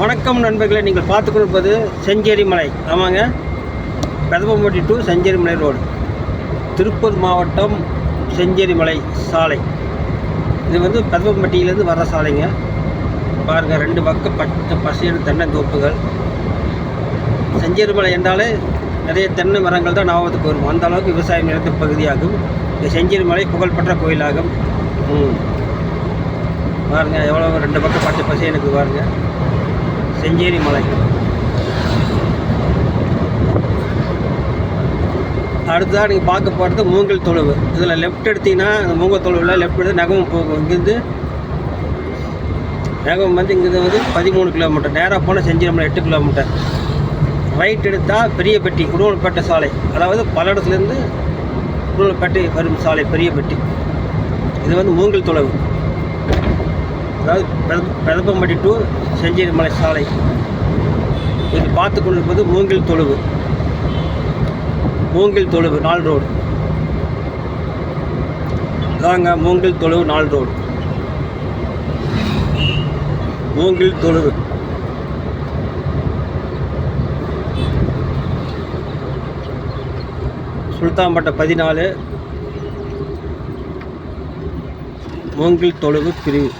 வணக்கம் நண்பர்களை நீங்கள் பார்த்து கொடுப்பது செஞ்சேரி மலை ஆமாங்க. பெதப்பம்பட்டி டு செஞ்சேரி மலை ரோடு. திருப்பூர் மாவட்டம் செஞ்சேரி மலை சாலை. இது வந்து பெதப்பம்பட்டியிலேருந்து வர சாலைங்க. பாருங்கள் ரெண்டு பக்கம் பச்சை பசியான தென்னை தோப்புகள். செஞ்சேரி மலை என்றாலே நிறைய தென்னை மரங்கள் தான் ஞாபகத்துக்கு வரும். அந்த அளவுக்கு விவசாயம் நிறைந்த பகுதியாகும். இது செஞ்சேரி மலை புகழ்பெற்ற கோயிலாகும். ம். எவ்வளோ ரெண்டு பக்கம் பச்சை பசே எனக்கு பாருங்கள் செஞ்சேரி மலை. அடுத்ததாக நீங்கள் பார்க்க போகிறது மூங்கல் தொழுவு. இதில் லெஃப்ட் எடுத்தீங்கன்னா அந்த மூங்கல் தொழுவில் லெஃப்ட் எடுத்து நகமம் போகும். இங்கேருந்து நகமம் வந்து இங்கேருந்து வந்து பதிமூணு கிலோமீட்டர் நேராக போனால் செஞ்சேரி மலை எட்டு கிலோமீட்டர் ரைட் எடுத்தால் பெரியப்பட்டி உடுமல்பேட்டை சாலை. அதாவது பல்லடத்துலேருந்து உடுமல்பேட்டை வரும் சாலை பெரியப்பட்டி இது வந்து மூங்கல் தொலைவு அதாவது பெத- பெதப்பம்பட்டி டு செஞ்சேரி மலை சாலை. இது பார்த்து கொண்டிருப்பது மூங்கில் தொழுவு. மூங்கில் தொழுவு நாள் ரோடு. தாங்க மூங்கில் தொழுவு நாள் ரோடு. மூங்கில் தொழுவு. சுல்தான்பட்டை பதினாலு. மூங்கில் தொழுவு பிரிவு.